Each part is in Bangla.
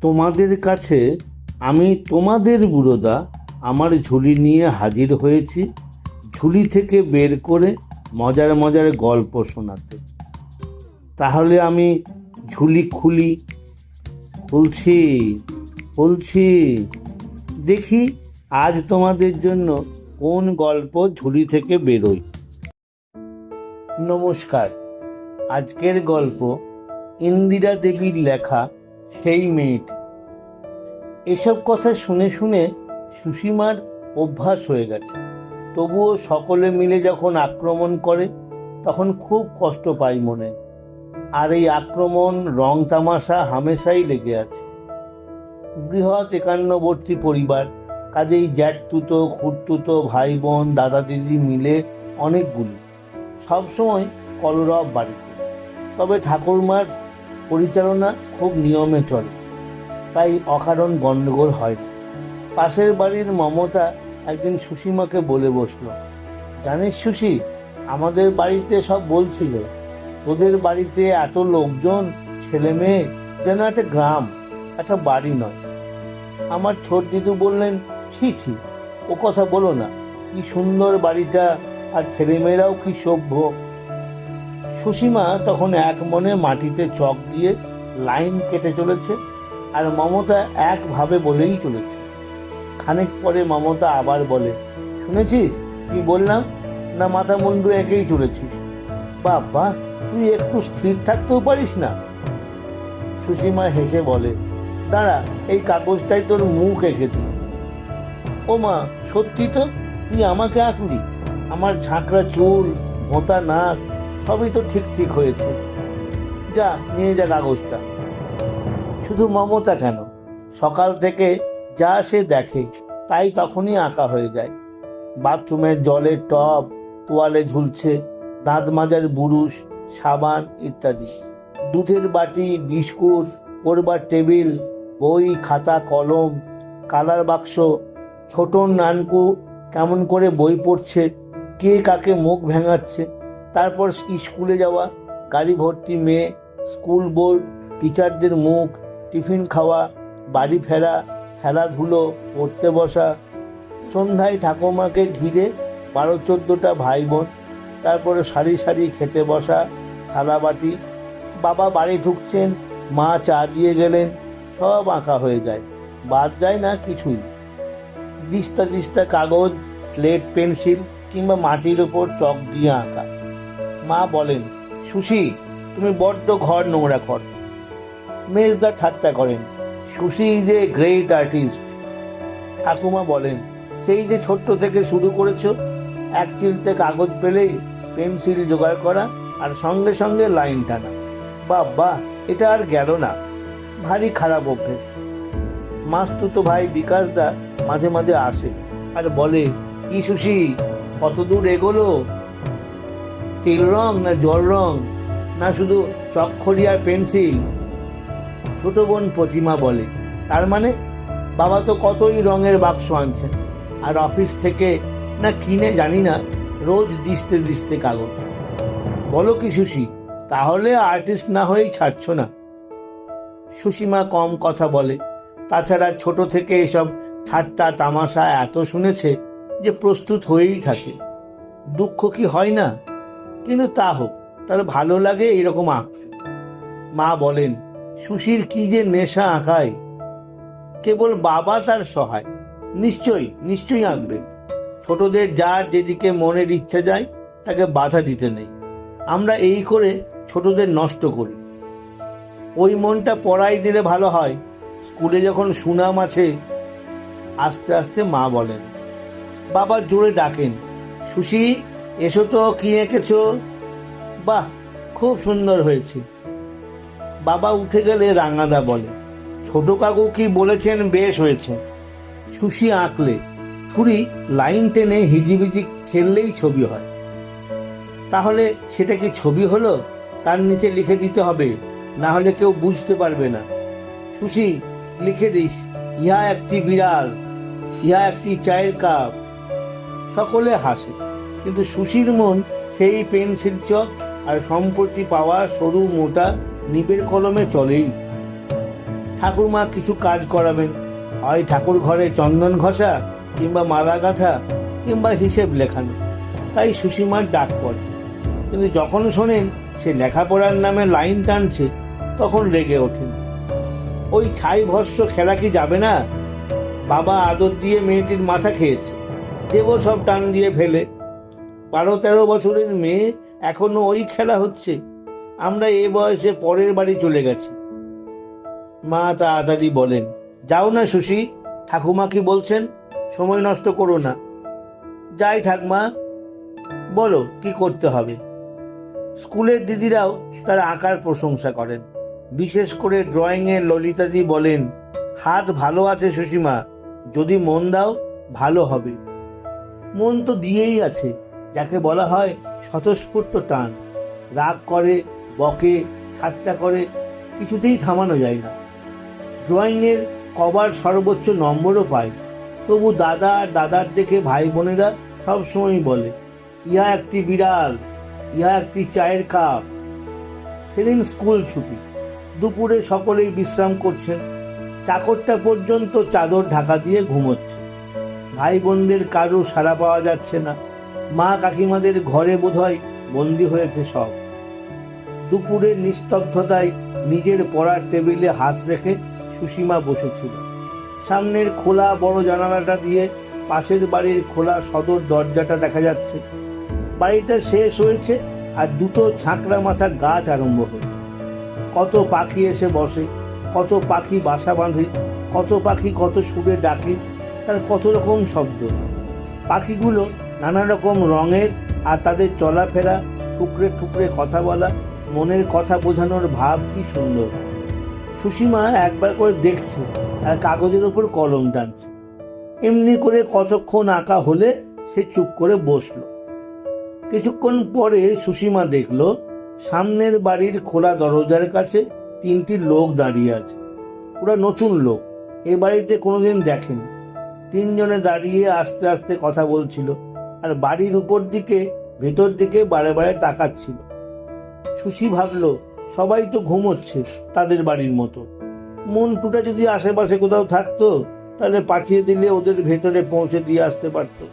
তোমাদের কাছে আমি তোমাদের বুড়োদা আমার ঝুলি নিয়ে হাজির হয়েছি, ঝুলি থেকে বের করে মজার মজার গল্প শোনাতে। তাহলে আমি ঝুলি খুলি, খুলছি খুলছি। দেখি আজ তোমাদের জন্য কোন গল্প ঝুলি থেকে বেরোয়। নমস্কার, আজকের গল্প ইন্দিরা দেবীর লেখা সেই মেয়েটি। এসব কথা শুনে শুনে সুসীমার অভ্যাস হয়ে গেছে। তবুও সকলে মিলে যখন আক্রমণ করে, তখন খুব কষ্ট পাই মনে। আর এই আক্রমণ রং তামাশা হামেশাই লেগে আছে। বৃহৎ একান্নবর্তী পরিবার, কাজেই জ্যাঠতুতো খুঁড়তুতো ভাই বোন দাদা দিদি মিলে অনেকগুলি। সবসময় কলরব বাড়িতে। তবে ঠাকুরমার পরিচালনা খুব নিয়মে চলে। তাই অকারণ গণ্ডগোল হয় পাশের বাড়ির মমতা একদিন সুসীমাকে বলে বসল, জানিস সুসি আমাদের বাড়িতে সব বলছিল, তোদের বাড়িতে এত লোকজন, ছেলে মেয়ে, যেন একটা গ্রাম, একটা বাড়ি নয়। আমার ছোট দিদু বললেন, ছি ছি, ও কথা বলো না, কি সুন্দর বাড়িটা, আর ছেলেমেয়েরাও কি সভ্য। সুসীমা তখন এক মনে মাটিতে চক দিয়ে লাইন কেটে চলেছে আর মমতা একভাবে বলেই চলেছে। খানিক পরে মমতা আবার বলে, শুনেছিস? কি বললাম? না মাথা মুন্ডু একেই চলেছিস। বাবা, তুই একটু স্থির থাকতেও পারিস না? সুসীমা হেসে বলে, দাঁড়া, এই কাগজটাই তোর মুখ এঁকে তুই ও মা, সত্যি তো? তুই আমাকে আঁকলি? আমার ঝাঁকড়া চুল, ভোঁতা নাক সবই তো ঠিক ঠিক হয়েছে। যা, নিয়ে যা কাগজটা। শুধু মমতা কেন? সকাল থেকে যা সে দেখে, তাই তখনই আঁকা হয়ে যায়। বাথরুমের জলের টব, তোয়ালে ঝুলছে, দাঁত মাজার বুরুশ, সাবান ইত্যাদি। দুধের বাটি, বিস্কুট পড়বার টেবিল, বই, খাতা, কলম, কালার বাক্স ছোট নানকু কেমন করে বই পড়ছে, কে কাকে মুখ ভেঙাচ্ছে তারপর স্কুলে যাওয়া, গাড়ি ভর্তি মেয়ে, স্কুল বোর্ড, টিচারদের মুখ, টিফিন খাওয়া, বাড়ি ফেরা, খেলাধুলো, পড়তে বসা। সন্ধ্যায় ঠাকুমাকে ঘিরে বারো চোদ্দোটা ভাই বোন তারপরে সারি সারি খেতে বসা, থালা বাটি। বাবা বাড়ি ঢুকছেন, মা চা দিয়ে গেলেন, সব আঁকা হয়ে যায়, বাদ যায় না কিছুই। দিস্তা দিস্তা কাগজ, স্লেট, পেন্সিল কিংবা মাটির ওপর চক দিয়ে আঁকা। মা বলেন, সুশি, তুমি বড্ড ঘর নোংরা কর মেজদা ঠাট্টা করেন, Sushi is a great artist ঠাকুমা বলেন, সেই যে ছোট্ট থেকে শুরু করেছ, এক চিলতে কাগজ পেলেই পেন্সিল জোগাড় করা আর সঙ্গে সঙ্গে লাইন টানা। বাবা এটা আর গেল না। ভারী খারাপ অভ্যেস। মাস্তুতো ভাই বিকাশ দা মাঝে মাঝে আসে আর বলে, কি সুশি কত দূর এগোলো? তেল রং না জল রং? না শুধু চকখড়ি আর পেন্সিল? ছোট বোন প্রতিমা বলে। তার মানে বাবা তো কতই রঙের বাক্স আনছেন। আর অফিস থেকে না কিনে জানি না, রোজ দিস্তে দিস্তে কাগজ। বলো কি সুশি, তাহলে আর্টিস্ট না হয়েই ছাড়ছ না? সুসীমা কম কথা বলে। তাছাড়া ছোট থেকে এসব ঠাট্টা তামাশা এত শুনেছে যে প্রস্তুত হয়েই থাকে। দুঃখ কি হয় না? কিন্তু তা হোক তার ভালো লাগে এইরকম আঁকতে। মা বলেন, সুশীর কি যে নেশা আঁকায়? কেবল বাবা তার সহায়। নিশ্চয়ই নিশ্চয়ই আঁকবেন ছোটদের যার যেদিকে মনের ইচ্ছা যায়, তাকে বাধা দিতে নেই। আমরা এই করে ছোটদের নষ্ট করি। ওই মনটা পড়াই দিলে ভালো হয়। স্কুলে যখন সুনাম আছে, আস্তে আস্তে মা বলেন, বাবা জোরে ডাকেন সুশি এসো তো, কি এঁকেছ? বাহ, খুব সুন্দর হয়েছে। বাবা উঠে গেলে রাঙাদা বলে, ছোট কাকু কি বলেছেন বেশ হয়েছে। সুশি আঁকলে থুরি লাইন টেনে হিজিবিজি খেললেই ছবি হয়। তাহলে সেটা কি ছবি হলো? তার নিচে লিখে দিতে হবে, না হলে কেউ বুঝতে পারবে না। সুশি, লিখে দিস, ইহা একটি বিড়াল, ইহা একটি চায়ের কাপ। সকলে হাসে। কিন্তু সুশীর মন সেই পেন্সিল চক আর সম্প্রতি পাওয়া সরু মোটা নিবের কলমে চলেই। ঠাকুরমা কিছু কাজ করাবেন। হয় ঠাকুর ঘরে চন্দন ঘষা, কিংবা মালা গাঁথা, কিংবা হিসেব লেখানো। তাই সুসীমার ডাক পড়ে। কিন্তু যখন শোনেন সে লেখাপড়ার নামে লাইন টানছে, তখন রেগে ওঠেন। ওই ছাই ভস্য খেলা কি যাবে না? বাবা আদর দিয়ে মেয়েটির মাথা খেয়েছে। দেব সব টান দিয়ে ফেলে। বারো তেরো বছরের মেয়ে এখনও ওই খেলা হচ্ছে। আমরা এ বয়সে পরের বাড়ি চলে গেছি। মা তাড়াতাড়ি বলেন, যাও না সুশি ঠাকুমা কি বলছেন? সময় নষ্ট করো না। যাই ঠাকমা, বলো কি করতে হবে? স্কুলের দিদিরাও তার আঁকার প্রশংসা করেন। বিশেষ করে ড্রয়িংয়ে ললিতাদি বলেন, হাত ভালো আছে সুসীমা যদি মন দাও, ভালো হবে। মন তো দিয়েই আছে। যাকে বলা হয় স্বতঃস্ফূর্ত টান। রাগ করে, বকে, ঠাট্টা করে, কিছুতেই থামানো যায় না। ড্রয়িংয়ের কবার সর্বোচ্চ নম্বরও পায়। তবু দাদা আর দাদার দেখে ভাই বোনেরা সবসময় বলে, ইহা একটি বিড়াল, ইহা একটি চায়ের কাপ। সেদিন স্কুল ছুটি। দুপুরে সকলেই বিশ্রাম করছেন চাকরটা পর্যন্ত চাদর ঢাকা দিয়ে ঘুমোচ্ছে। ভাই বোনদের কারও সাড়া পাওয়া যাচ্ছে না। মা কাকিমাদের ঘরে বোধহয় বন্দি হয়েছে সব। দুপুরের নিস্তব্ধতায় নিজের পড়ার টেবিলে হাত রেখে সুসীমা বসেছিল। সামনের খোলা বড় জানালাটা দিয়ে পাশের বাড়ির খোলা সদর দরজাটা দেখা যাচ্ছে। বাড়িটা শেষ হয়েছে আর দুটো ছাঁকড়া মাথা গাছ আরম্ভ হয়েছে কত পাখি এসে বসে, কত পাখি বাসা বাঁধে, কত পাখি কত সুরে ডাকে, তার কত রকম শব্দ। পাখিগুলো নানা রকম রঙের আর তাদের চলাফেরা ঠুকরে ঠুকরে কথা বলা, মনের কথা বোঝানোর ভাব কি সুন্দর। সুসীমা একবার করে দেখছে আর কাগজের ওপর কলম টানছে। এমনি করে কতক্ষণ আঁকা হলে সে চুপ করে বসল। কিছুক্ষণ পরে সুসীমা দেখল, সামনের বাড়ির খোলা দরজার কাছে তিনটি লোক দাঁড়িয়ে আছে। ওরা নতুন লোক, এ বাড়িতে কোনোদিন দেখেনি। তিনজনে দাঁড়িয়ে আস্তে আস্তে কথা বলছিল। আর বাড়ির উপর দিকে, ভেতর দিকে বারে বারে তাকাচ্ছিল। সুশি ভাবলো, সবাই তো ঘুমোচ্ছে তাদের বাড়ির মতো। মন্টুটা যদি আশেপাশে কোথাও থাকতো, তাহলে পাঠিয়ে দিলে ওদের ভেতরে পৌঁছে দিয়ে আসতে পারতো।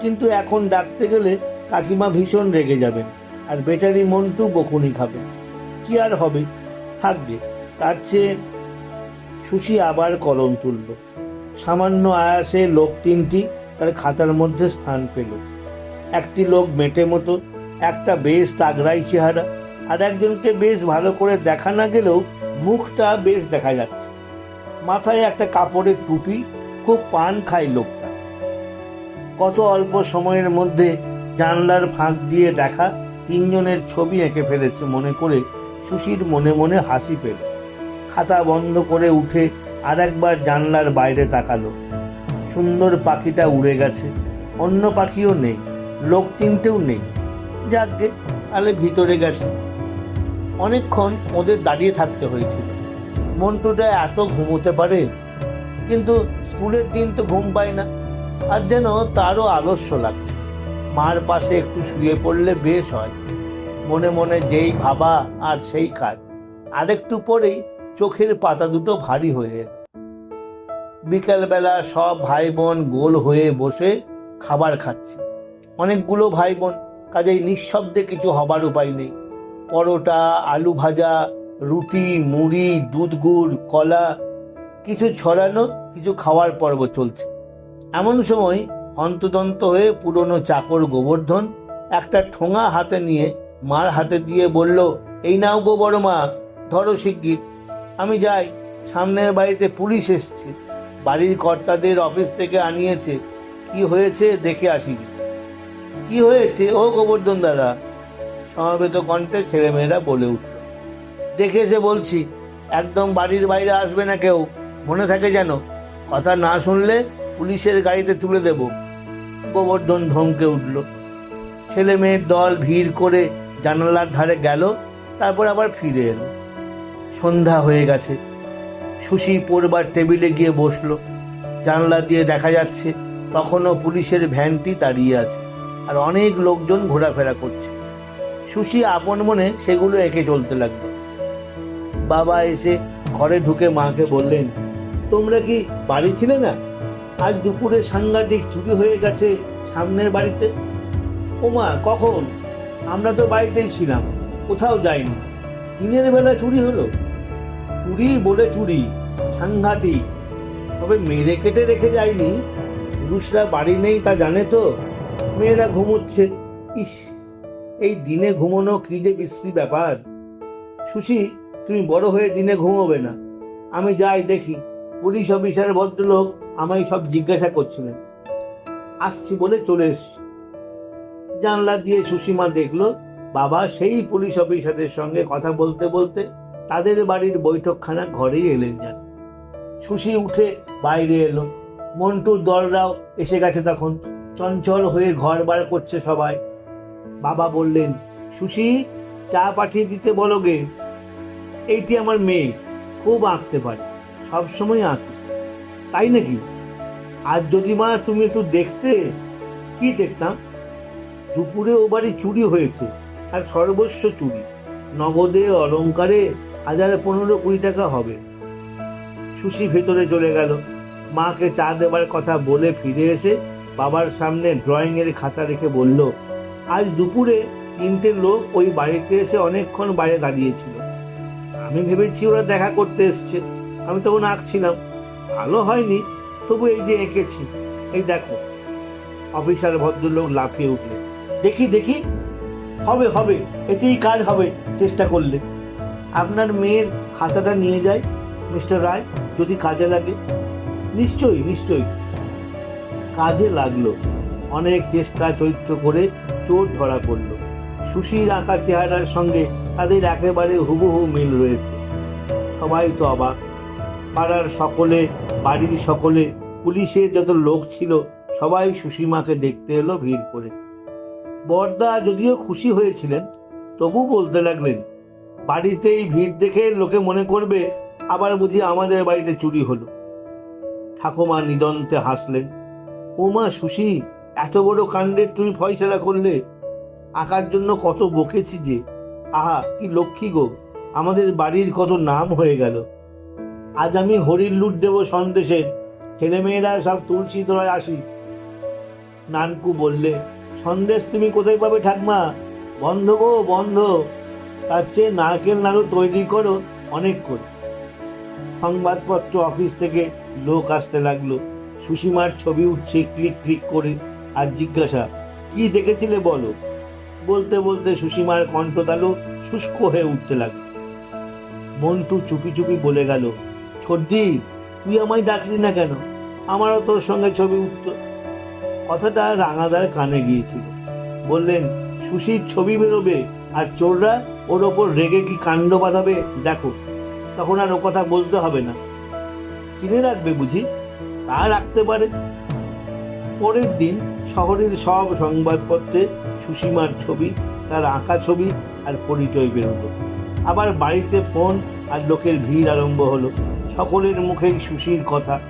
কিন্তু এখন ডাকতে গেলে কাকিমা ভীষণ রেগে যাবেন আর বেচারি মন্টু বকুনি খাবে। কি আর হবে? থাকবে। তার চেয়ে সুশি আবার কলম তুলল। সামান্য আয়াসে লোক তিনটি তার খাতার মধ্যে স্থান পেল। একটি লোক মেটে মতো, একটা বেশ তাগড়াই চেহারা, আর একজনকে বেশ ভালো করে দেখা না গেলেও মুখটা বেশ দেখা যাচ্ছে। মাথায় একটা কাপড়ের টুপি, খুব পান খায় লোকটা। কত অল্প সময়ের মধ্যে জানলার ফাঁক দিয়ে দেখা তিনজনের ছবি এঁকে ফেলেছে মনে করে সুশীর মনে মনে হাসি পেল। খাতা বন্ধ করে উঠে আর একবার জানলার বাইরে তাকালো। সুন্দর পাখিটা উড়ে গেছে। অন্য পাখিও নেই, লোক তিনটেও নেই। যাকগে তাহলে ভিতরে গেছে। অনেকক্ষণ ওদের দাঁড়িয়ে থাকতে হয়েছিল। মন্টুটা এত ঘুমোতে পারে, কিন্তু স্কুলের দিন তো ঘুম পায় না। আর যেন তারও আলস্য লাগছে। মার পাশে একটু শুয়ে পড়লে বেশ হয়। মনে মনে যেই ভাবা আর সেই কাজ। আরেকটু পরেই চোখের পাতা দুটো ভারী হয়ে এলো। বিকালবেলা সব ভাই বোন গোল হয়ে বসে খাবার খাচ্ছে। অনেকগুলো ভাই বোন কাজেই নিঃশব্দে কিছু হবার উপায় নেই। পরোটা, আলু ভাজা, রুটি, মুড়ি, দুধ গুড়, কলা, কিছু ছড়ানো, কিছু খাওয়ার পর্ব চলছে। এমন সময় অন্তদন্ত হয়ে পুরনো চাকর গোবর্ধন একটা ঠোঙা হাতে নিয়ে মার হাতে দিয়ে বলল, এই নাও গো বড় মা, ধরো শিগগির। আমি যাই, সামনের বাড়িতে পুলিশ এসছে। বাড়ির কর্তাদের অফিস থেকে আনিয়েছে। কি হয়েছে দেখে আসিনি। কি হয়েছে? ও গোবর্ধন দাদা, সমবেত কণ্ঠে ছেলেমেয়েরা বলে উঠল। দেখে এসে বলছি, একদম বাড়ির বাইরে আসবে না কেউ। মনে থাকে যেন, কথা না শুনলে পুলিশের গাড়িতে তুলে দেব। গোবর্ধন ধমকে উঠল। ছেলে মেয়ের দল ভিড় করে জানালার ধারে গেল, তারপর আবার ফিরে এলো। সন্ধ্যা হয়ে গেছে। সুশি পড়বার টেবিলে গিয়ে বসল। জানলা দিয়ে দেখা যাচ্ছে তখনও পুলিশের ভ্যানটি দাঁড়িয়ে আছে আর অনেক লোকজন ঘোরাফেরা করছে। সুশি আপন মনে সেগুলো এঁকে চলতে লাগল। বাবা এসে ঘরে ঢুকে মাকে বললেন, তোমরা কি বাড়ি ছিলে না? আজ দুপুরে সাংঘাতিক চুরি হয়ে গেছে সামনের বাড়িতে? ওমা, কখন? আমরা তো বাড়িতেই ছিলাম, কোথাও যাইনি। দিনের বেলা চুরি হলো? চুরি বলে চুরি, সাংঘাতিক। তবে মেরে কেটে রেখে যায়নি। পুরুষরা বাড়ি নেই তা জানে তো। মেয়েরা ঘুমোচ্ছে। ইস, এই দিনে ঘুমোনো কি যে বিশ্রী ব্যাপার। সুশি, তুমি বড় হয়ে দিনে ঘুমোবে না। আমি যাই দেখি। পুলিশ অফিসার, ভদ্রলোক আমায় সব জিজ্ঞাসা করছিলেন। আসছি বলে চলে এসছি। জানলা দিয়ে সুসীমা দেখল, বাবা সেই পুলিশ অফিসারের সঙ্গে কথা বলতে বলতে তাদের বাড়ির বৈঠকখানা ঘরেই এলেন যান। সুশি উঠে বাইরে এলো। মন্টুর দলরাও এসে গেছে তখন। চঞ্চল হয়ে ঘর বার করছে সবাই। বাবা বললেন, সুশি, চা পাঠিয়ে দিতে বলো গে। এইটি আমার মেয়ে। খুব আঁকতে পারে। সবসময় আঁকে। তাই নাকি? আর যদি মা, তুমি একটু দেখতে? কি দেখতাম? দুপুরে ও বাড়ি চুরি হয়েছে। আর সর্বস্ব চুরি। নগদে অলংকারে হাজার পনেরো কুড়ি টাকা হবে। সুশি ভেতরে চলে গেল। মাকে চা দেবার কথা বলে ফিরে এসে বাবার সামনে ড্রয়িংয়ের খাতা রেখে বলল, আজ দুপুরে তিনটে লোক ওই বাড়িতে এসে অনেকক্ষণ বাইরে দাঁড়িয়েছিল আমি ভেবেছি ওরা দেখা করতে এসছে। আমি তখন আঁকছিলাম। ভালো হয়নি, তবু এই যে এঁকেছি। এই দেখো। অফিসার ভদ্রলোক লাফিয়ে উঠলে দেখি দেখি। হবে হবে। এতেই কাজ হবে, চেষ্টা করলে। আপনার মেয়ের খাতাটা নিয়ে যায় মিস্টার রায়, যদি কাজে লাগে। নিশ্চয়ই নিশ্চয়ই। কাজে লাগল। অনেক চেষ্টা, চরিত্র করে চোর ধরা পড়ল। সুশীর আঁকা চেহারার সঙ্গে তাদের একেবারে হুবহু মিল রয়েছে। সবাই তো অবাক। পাড়ার সকলে, বাড়ির সকলে পুলিশের যত লোক ছিল, সবাই সুসীমাকে দেখতে এলো ভিড় করে। বর্দা যদিও খুশি হয়েছিলেন, তবু বলতে লাগলেন বাড়িতেই ভিড় দেখে লোকে মনে করবে আবার বুঝি আমাদের বাড়িতে চুরি হলো। ঠাকুমা নিদন্তে হাসলেন, ওমা সুশি এত বড় কাণ্ডের তুমি ফয়সলা করলে। আঁকার জন্য কত বকেছি যে। আহা, কি লক্ষ্মী গো, আমাদের বাড়ির কত নাম হয়ে গেল। আজ আমি হরির লুট দেবো সন্দেশে ছেলেমেয়েরা সব তুলসী তোলায় আসি। নানকু বললে, সন্দেশ তুমি কোথায় পাবে ঠাকমা? বন্ধ গো, বন্ধ। তার চেয়ে নারকেল নাড়ু তৈরি করো অনেক করে। সংবাদপত্র অফিস থেকে লোক আসতে লাগল। সুসীমার ছবি উঠছে ক্লিক ক্লিক করে আর জিজ্ঞাসা, কি দেখেছিলে বলো? বলতে বলতে সুসীমার কণ্ঠতালু শুষ্ক হয়ে উঠতে লাগল। মন্টু চুপি চুপি বলে গেল সর্দি তুই আমায় ডাকলি না কেন? আমারও তোর সঙ্গে ছবি উঠত। কথাটা রাঙাদার কানে গিয়েছিল। বললেন, সুশীর ছবি বেরোবে, আর চোররা ওর ওপর রেগে কি কাণ্ড বাঁধাবে? দেখো, তখন আর ও কথা বলতে হবে না। কিনে রাখবে বুঝি? তা রাখতে পারে। পরের দিন শহরের সব সংবাদপত্রে সুসীমার ছবি, তার আঁকা ছবি আর পরিচয় বেরোলো। আবার বাড়িতে ফোন আর লোকের ভিড় আরম্ভ হলো। সকলের মুখেই সুশীর কথা।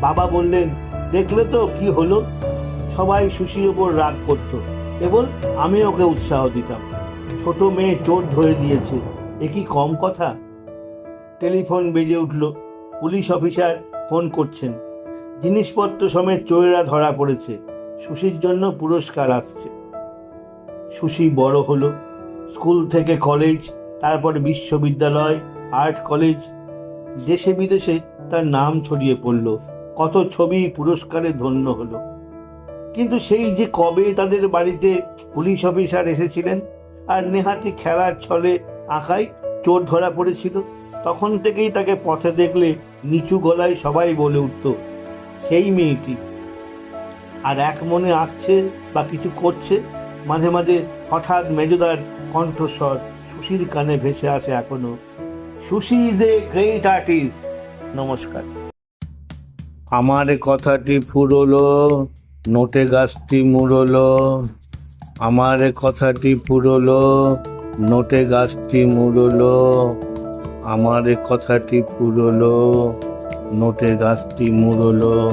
বাবা বললেন, দেখলে তো কি হলো? সবাই সুশীর ওপর রাগ করত। কেবল আমি ওকে উৎসাহ দিতাম। ছোট মেয়ে চোর ধরে দিয়েছে। এ কি কম কথা? টেলিফোন বেজে উঠল। পুলিশ অফিসার ফোন করছেন। জিনিসপত্র সমেত চোরেরা ধরা পড়েছে। সুশীর জন্য পুরস্কার আসছে। সুশী বড় হলো। স্কুল থেকে কলেজ, তারপর বিশ্ববিদ্যালয়, আর্ট কলেজ। দেশে বিদেশে তার নাম ছড়িয়ে পড়ল। কত ছবি পুরস্কারে ধন্য হলো। কিন্তু সেই যে কবে তাদের বাড়িতে পুলিশ অফিসার এসেছিলেন? আর নেহাতি খেলার ছলে আঁকায় চোর ধরা পড়েছিল। তখন থেকেই তাকে পথে দেখলে নিচু গলায় সবাই বলে উঠত, সেই মেয়েটি। আর এক মনে আঁকছে বা কিছু করছে, মাঝে মাঝে হঠাৎ মেজদার কণ্ঠস্বর সুশীর কানে ভেসে আসে এখনও। Sushi is a great artist. নমস্কার। আমার কথাটি ফুরলো, নোটে গাছটি মুড়লো আমার কথাটি পুরলো নোটে গাছটি মুড়লো। আমার কথাটি পুরলো নোটে গাছটি মুড়লো।